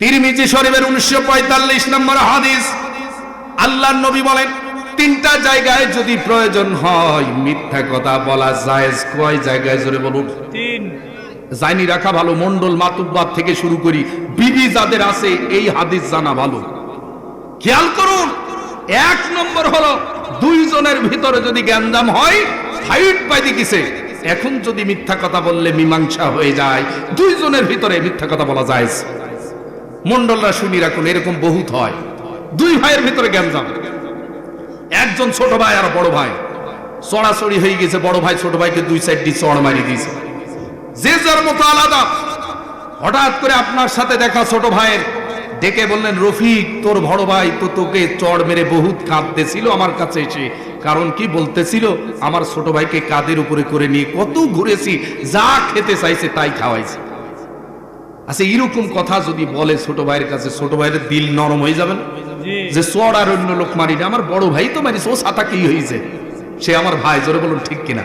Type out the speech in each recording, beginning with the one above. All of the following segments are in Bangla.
তিরমিজি শরীফের উনিশশো পঁয়তাল্লিশ নম্বর হাদিস। আল্লাহ নবী বলেন তিনটা জায়গায় যদি প্রয়োজন হয় মিথ্যা কথা বলা জায়েজ। কয় জায়গায়? জোরে বলুন। তিন। জানি রাখা ভালো মন্ডল মাতুব্বার থেকে শুরু করি। বিবি যাদের আছে এই হাদিস জানা ভালো। খেয়াল করুন এক নম্বর হলো দুইজনের ভিতরে যদি গ্যাঞ্জাম হয় ফাইট পাইতে কিসে এখন যদি মিথ্যা কথা বললে মীমাংসা হয়ে যায় দুইজনের ভিতরে মিথ্যা কথা বলা যায়। মন্ডলরা শুনি রাখুন, এরকম বহুত হয়। দুই ভাইয়ের ভিতরে গ্যাঞ্জাম। একজন ছোট ভাই আর বড় ভাই। চড়াচড়ি হয়ে গেছে, বড় ভাই ছোট ভাইকে দুই সাইড দিয়ে চড় মারি দিয়েছে। যে যার মতো আলাদা। হঠাৎ করে আপনার সাথে দেখা ছোট ভাইয়ের। ডেকে বললেন, রফিক, তোর বড় ভাই তো তোকে চড় মেরে বহুত কাঁদতেছিল আমার কাছে এসে। কারণ কি বলতেছিল? আমার ছোট ভাইকে কাদের উপরে করে নিয়ে কত ঘুরেছি, যা খেতে চাইছে তাই খাওয়াইছে। আচ্ছা এরকম কথা যদি বলে ছোট ভাইয়ের কাছে ছোট ভাইয়ের দিল নরম হয়ে যাবেন জি। যে চড় আর অন্য লোক মারি আমার বড় ভাই তো মারিস ও সাতা কি হয়েছে সে আমার ভাই জোরে বলুন ঠিক কিনা?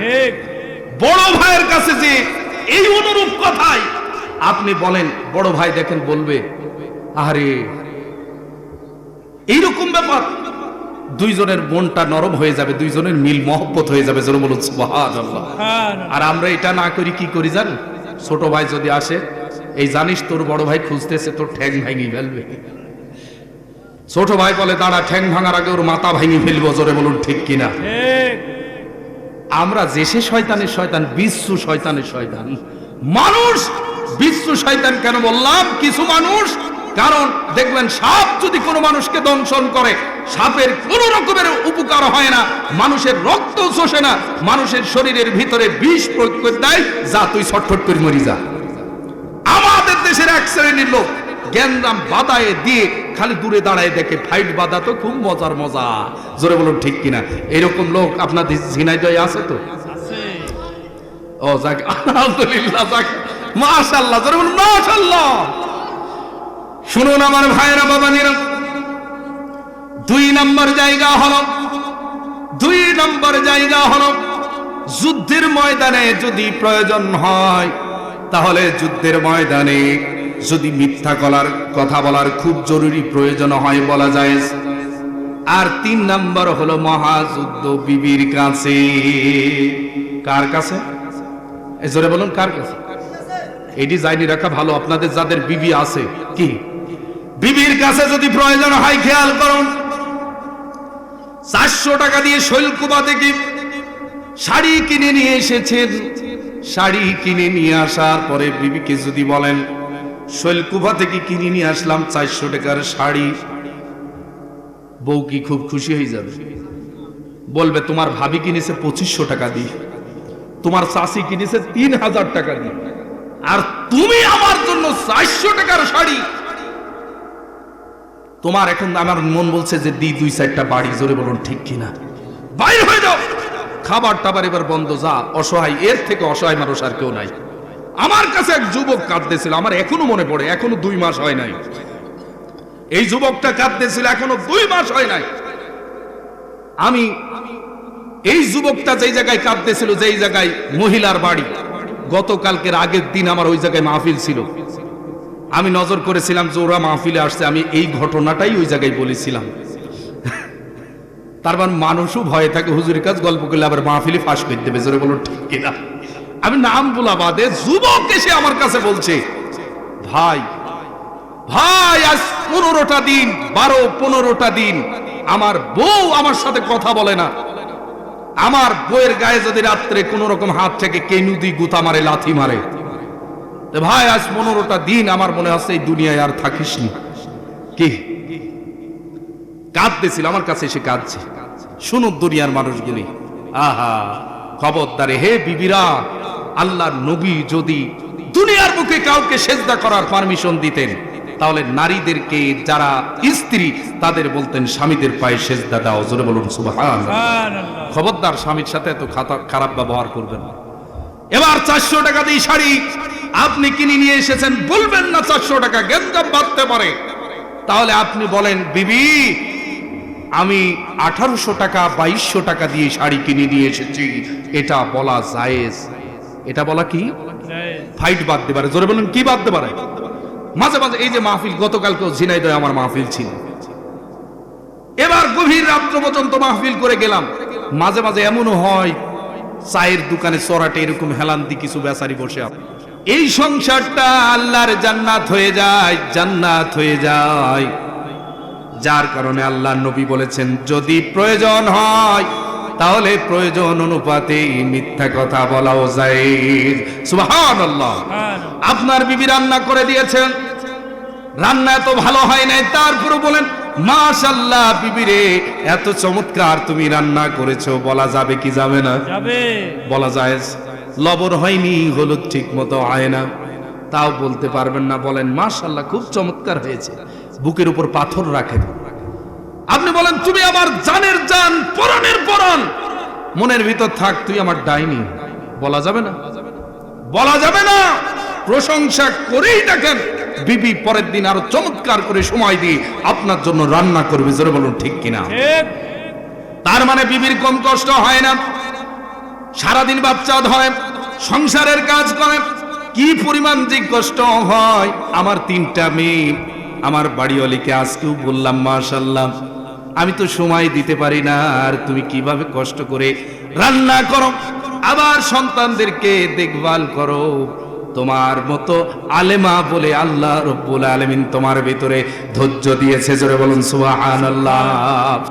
বড় ভাইয়ের কাছে যে এই অনুরূপ কথাই আপনি বলেন বড় ভাই দেখেন বলবে আরে এইরকম ব্যাপার। দুইজনের মনটা নরম হয়ে যাবে দুইজনের মিল মহব্বত হয়ে যাবে যেন বলুন সুবহানাল্লাহ। আর আমরা এটা না করি কি করি জান ছোট ভাই যদি আসে এই জানিস তোর বড় ভাই খুঁজতেছে তোর ঠ্যাং ভাঙি ফেলবে। ছোট ভাই বলে দাঁড়া ঠ্যাং ভাঙার আগে ওর মাথা ভাঙি ফেলব জোরে বলুন ঠিক কিনা? আমরা দেশে শয়তানের শয়তান বিশ্ব শয়তানের শয়তান। মানুষ বিশ্ব শয়তান কেন বললাম? কিছু মানুষ কারণ দেখবেন সাপ যদি কোনো মানুষকে দংশন করে সাপের কোনো রকমের উপকার হয় না মানুষের রক্ত শোষে না মানুষের শরীরের ভিতরে বিষ প্রয়োগ করে দেয় যা তুই ছটফট করে মরি যা। আমাদের দেশের এক শ্রেণির লোক জ্ঞানদাম বাদায় দিয়ে খালি দূরে দাঁড়ায় দেখে ফাইট বাদা তো খুব মজার মজা। জোরে বলুন, ঠিক কিনা? এরকম লোক আপনাদের ঝিনাইদয় আছে তো? ও, যাক, আলহামদুলিল্লাহ, যাক জোরে বলুন শুনুন আমার ভাইরা বাবানিরা দুই নম্বর জায়গা হলো, দুই নম্বর জায়গা হলো, যুদ্ধের ময়দানে যদি প্রয়োজন হয়, তাহলে যুদ্ধের ময়দানে যদি মিথ্যা কলার কথা বলার খুব জরুরি প্রয়োজন হয় বলা যায়। আর তিন নম্বর হলো মহাযুদ্ধ বিবির কাছে। কার কাছে? জোরে বলুন, কার কাছে? এটি যাইনি রাখা ভালো, আপনাদের যাদের বিবি আছে, কি? বিবির কাছে যদি প্রয়োজন হয় খেয়াল করুন। চারশো টাকা দিয়ে শৈলকুবা থেকে শাড়ি কিনে নিয়ে এসেছেন। শাড়ি কিনে নিয়ে আসার পরে বিবিকে যদি বলেন শৈলকুবা থেকে কিনে নিয়ে আসলাম চারশো টাকার শাড়ি, বউ কি খুব খুশি হয়ে যাবে? বলবে, তোমার ভাবি কিনেছে পঁচিশশো টাকা দিয়ে, তোমার চাষি কিনেছে তিন হাজার টাকা দিয়ে, আর তুমি আমার জন্য চারশো টাকার শাড়ি। তোমার এখন আমার মন বলছে যে দি দুই চারটা বাড়ি, জোরে বলুন, ঠিক কিনা? বাইর হয়ে যাও। খাবার টাবার এবার বন্ধ, যা অসহায়, এর থেকে অসহায় মানুষ আর কেউ নাই। আমার কাছে এক যুবক কাঁদতেছিল, আমার এখনও মনে পড়ে, এখনও দুই মাস হয় নাই। এই যুবকটা কাঁদতেছিল, এখনও দুই মাস হয় নাই। আমি, এই যুবকটা যেই জায়গায় কাঁদতেছিল, যেই জায়গায় মহিলার বাড়ি, গতকালকের আগের দিন আমার ওই জায়গায় মাহফিল ছিল। আমি নজর করেছিলাম যে ওরা মাহফিলে আসছে, আমি এই ঘটনাটাই ওই জায়গায় বলেছিলাম। তার মানে মানুষও ভয়ে থাকে, হুজুরের কাজ গল্প করলে আবার মাহফিলে ফাঁস করে দেবে। জোরে বলো ঠিক কিনা? আমি নাম বলা বাদে যুবক এসে আমার কাছে বলছে, ভাই ভাই, আজ পনেরোটা দিন, বারো, পনেরোটা দিন, আমার বউ আমার সাথে কথা বলে না। আমার বইয়ের গায়ে যদি রাত্রে কোন রকম হাত থেকে কেনুদি গুতা মারে, লাথি মারে। ভাই, আজ পনেরোটা দিন আমার মনে হচ্ছে এই দুনিয়ায় আর থাকিস না। কি? কাঁদতেছিল আমার কাছে এসে কাঁদছে। শুনুন দুনিয়ার মানুষগুলি। আহা খবরদারে হে বিবিরা আল্লাহর নবী যদি দুনিয়ার মুখে কাউকে সেজদা করার পারমিশন দিতেন তাহলে নারীদেরকে যারা স্ত্রী তাদের বলতেন স্বামীদের পায়ে সেজদা দাও। জোরে বলুন সুবহান খবরদার স্বামীর সাথে এত খারাপ ব্যবহার করবেন না। এবার চারশো টাকা দিয়ে শাড়ি আপনি কিনে নিয়ে এসেছেন বলবেন না চারশো টাকা গেঞ্জাম বাঁধতে পারে। তাহলে আপনি বলেন বিবি আমি আঠারোশো টাকা, বাইশশো টাকা দিয়ে শাড়ি কিনে নিয়ে এসেছি। এটা বলা জায়েজ। এটা বলা কি? ফাইট বাঁধতে পারে জোরে বলুন, কি বাঁধতে পারে মাঝে মাঝে এই যে মাহফিল, গতকালকেও ঝিনাইদয় আমার মাহফিল ছিল। এবার গভীর রাত্র পর্যন্ত মাহফিল করে গেলাম। মাঝে মাঝে এমনও হয়, চায়ের দোকানে চড়াটে এরকম হেলান্তি কিছু বেচারি বসে আছে। এই সংসারটা আল্লাহর জান্নাত হয়ে যায়, জান্নাত হয়ে যায়। যার কারণে আল্লাহ নবী বলেছেন যদি প্রয়োজন হয় তাহলে প্রয়োজন অনুপাতে মিথ্যা কথা বলাও যায় সুবহানাল্লাহ। আপনার বিবি রান্না করে দিয়েছেন। রান্না এত ভালো হয় নাই তারপরে বলেন মাশাল্লাহ বিবি রে এত চমৎকার তুমি রান্না করেছ। বলা যাবে কি যাবে না? যাবে। বলা যায় লবণ হয়নি হলুদ ঠিক মতো হয় না। তাও বলতে পারবেন না বলেন মাশাল্লাহ খুব চমৎকার হয়েছে। বুকের উপর পাথর রাখেন আপনি বলেন তুমি আমার জানের জান পরাণের পরাণ। মনের ভিতর থাক তুই আমার ডাইনি। বলা যাবে না। বলা যাবে না। প্রশংসা করেই দেখেন বিবি পরের দিন আরও চমৎকার করে সময় দিয়ে আপনার জন্য রান্না করবে জোরে বলুন ঠিক কিনা? তার মানে বিবির কম কষ্ট হয় না। সারাদিন বাচ্চা হয় সংসারের কাজ করে কি পরিমাণ যে কষ্ট হয়। আমার তিনটা মেয়ে, আমার বাড়িওয়ালিকে আজকেও বললাম মাশাল্লাহ আমি তো সময় দিতে পারি না, আর তুমি কীভাবে কষ্ট করে রান্না করো, আবার সন্তানদেরকে দেখভাল করো। তোমার মতো আলেমা বলে আল্লাহ রব্বুল আলমিন তোমার ভিতরে ধৈর্য দিয়েছে, জোরে বলুন, সুবহানাল্লাহ।